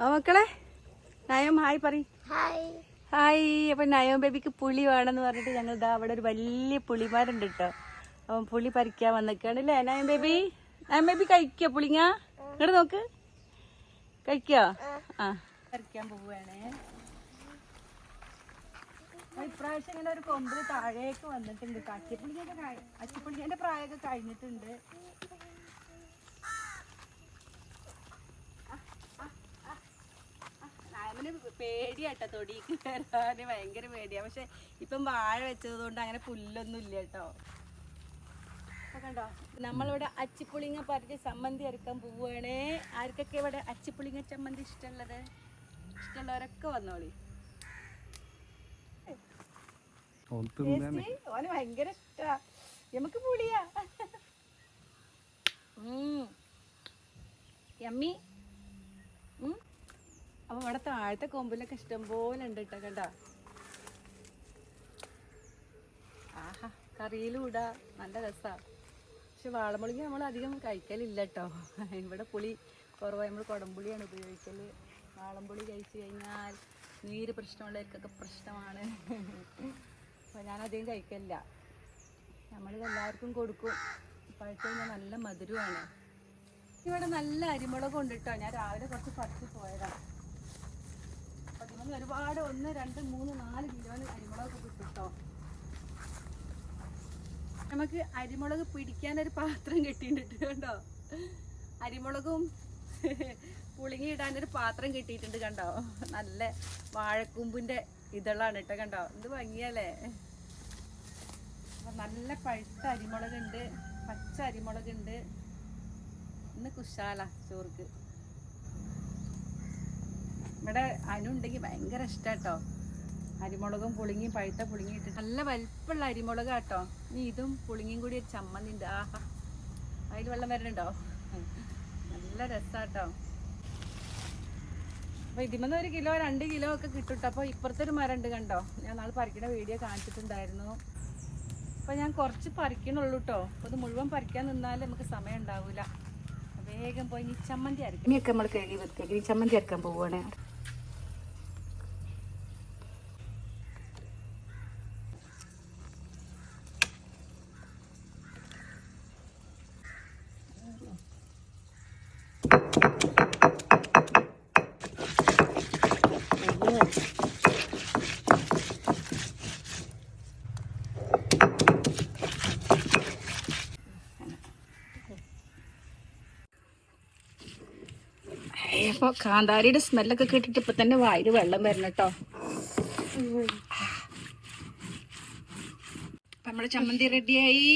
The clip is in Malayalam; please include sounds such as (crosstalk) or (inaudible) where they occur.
ആ മക്കളെ നയം ഹായ് പറ ഹായ്. അപ്പൊ നയം ബേബിക്ക് പുളി വേണമെന്ന് പറഞ്ഞിട്ട് ഞങ്ങൾ ഇതാ അവിടെ ഒരു വലിയ പുളിമാരുണ്ട് കേട്ടോ അവൻ പുളി പറിക്കാൻ വന്നിക്കാണ് അല്ലേ നയം ബേബി നയം ബേബി കഴിക്കോ പുളിങ്ങ? ഇങ്ങോട്ട് നോക്ക്. കഴിക്കോ? ആ. പറിക്കാൻ പോവുകയാണേ. അപ്പൊ ഇപ്രാവശ്യം ഇങ്ങനെ ഒരു കൊമ്പിൽ താഴേക്ക് വന്നിട്ടുണ്ട് അച്ചിപ്പുളിങ്ങൊക്കെ അച്ചിപ്പുളിങ്ങന്റെ പ്രായമൊക്കെ കഴിഞ്ഞിട്ടുണ്ട്. പേടിയാട്ടോ തൊടിക്ക് വരാന് ഭയങ്കര പേടിയാ. പക്ഷെ ഇപ്പം വാഴ വെച്ചത് കൊണ്ട് അങ്ങനെ പുല്ലൊന്നും ഇല്ല കേട്ടോ. കണ്ടോ? നമ്മളിവിടെ അച്ചിപ്പുളിങ്ങ പറഞ്ഞ് ചമ്മന്തി അരക്കാൻ പോവുകയാണേ ആർക്കൊക്കെ ഇവിടെ അച്ചിപ്പുളിങ്ങ ചമ്മന്തി ഇഷ്ടമുള്ളത്? ഇഷ്ടമുള്ളവരൊക്കെ വന്നോളി? ഓന് ഭയങ്കര ഇഷ്ടാ. നമുക്ക് പുളിയാ. യമ്മി. അപ്പൊ ഇവിടെ താഴത്തെ കൊമ്പിലൊക്കെ ഇഷ്ടം പോലെ ഉണ്ട് കേട്ടോ കണ്ട? ആഹാ കറിയിലൂടാ. നല്ല രസാ. പക്ഷെ വാളമുളകി നമ്മൾ അധികം കഴിക്കലില്ല കേട്ടോ. ഇവിടെ പുളി കുറവായി നമ്മൾ കുടംപുളിയാണ് ഉപയോഗിക്കൽ. വാളംപുളി കഴിച്ചു കഴിഞ്ഞാൽ നീര് പ്രശ്നമുള്ളവർക്കൊക്കെ പ്രശ്നമാണ്. അപ്പോൾ ഞാൻ അധികം കഴിക്കലില്ല. നമ്മളിത് എല്ലാവർക്കും കൊടുക്കും. പഴുത്ത് കഴിഞ്ഞാൽ നല്ല മധുരമാണ്. ഇവിടെ നല്ല അരിമുളകും ഉണ്ട് കേട്ടോ. ഞാൻ രാവിലെ കുറച്ച് പറിച്ച് പോയതാണ് ഇതിന് ഒരുപാട് ഒന്ന് രണ്ട് മൂന്ന് നാല് കിലോന് അരിമുളകൊക്കെ കിട്ടും കേട്ടോ നമുക്ക് അരിമുളക് പിടിക്കാൻ ഒരു പാത്രം കിട്ടിയിട്ടുണ്ട് കണ്ടോ? അരിമുളകും (laughs) പുളിങ്ങി ഒരു പാത്രം കിട്ടിയിട്ടുണ്ട് കണ്ടോ? നല്ല വാഴക്കൂമ്പിന്റെ ഇതളാണ് കേട്ടോ കണ്ടോ? എന്ത് ഭംഗിയല്ലേ? നല്ല പഴുത്ത അരിമുളക് ഉണ്ട് പച്ച അരിമുളക് ഉണ്ട് ഇന്ന് കുശാല ചോർക്ക്. ഇവിടെ അനുണ്ടെങ്കിൽ ഭയങ്കര ഇഷ്ടാട്ടോ. അരിമുളകും പുളിങ്ങിയും പഴുത്ത പുളിങ്ങി ഇട്ടിട്ട് നല്ല വലിപ്പമുള്ള അരിമുളക് കേട്ടോ ഇനി ഇതും പുളിങ്ങിയും കൂടി ഒരു ചമ്മന്തിണ്ട് ആഹാ. അതിൽ വെള്ളം വരണുണ്ടോ നല്ല രസാട്ടോ. അപ്പൊ ഇതിമെന്ന് ഒരു കിലോ രണ്ട് കിലോ ഒക്കെ കിട്ടും അപ്പൊ ഇപ്പുറത്തെ ഒരു മരം ഉണ്ട് കണ്ടോ? ഞാൻ നാളെ പറിക്കുന്ന വീഡിയോ കാണിച്ചിട്ടുണ്ടായിരുന്നു. അപ്പൊ ഞാൻ കുറച്ച് പറിക്കണുള്ളൂ കേട്ടോ അപ്പൊ ഇത് മുഴുവൻ പറിക്കാൻ നിന്നാൽ നമുക്ക് സമയം ഉണ്ടാവൂല. വേഗം പോയി ഇനി ചമ്മന്തി അരക്കാം. ഇനിയൊക്കെ നമ്മൾ കഴുകി വൃത്തിയാക്കി. ഇനി ചമ്മന്തി അരക്കാൻ പോവുകയാണ് അപ്പൊ കാന്താരിയുടെ സ്മെല്ലൊക്കെ കേട്ടിട്ട് ഇപ്പൊ തന്നെ വായിൽ വെള്ളം വരണം കേട്ടോ. നമ്മുടെ ചമ്മന്തി റെഡിയായി